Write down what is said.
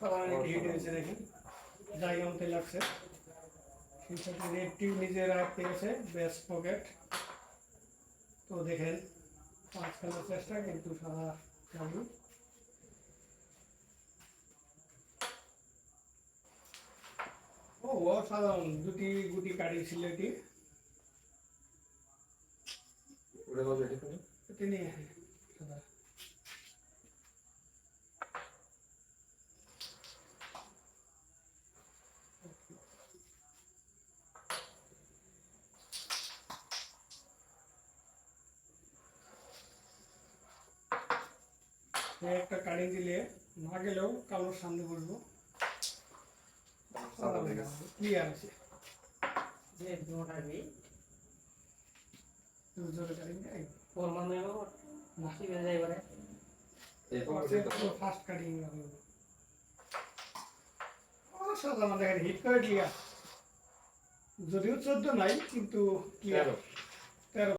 একটি হিট হয়েছে দেখেন। জায়গা মতো লাগছে সাথে রেড টিউব নিজের আয়ত্তে গেছে বেস্ট পকেট তো দেখেন পাঁচ খেলার চেষ্টা কিন্তু সাদা চালু ও অসাধারণ দুটি গুটি কাটিয়েছিল এটি উড়ে যাবে এটি নিয়ে হ্যাঁ, সাদা। এই একটা কাড়ি দিলে না গেলেও কালোর সামনে গেছে। ক্লিয়ার আছে। ফার্স্ট কাটিং দেখেন হিট করে ক্লিয়ার যদিও চোদ্দ নাই কিন্তু ক্লিয়ার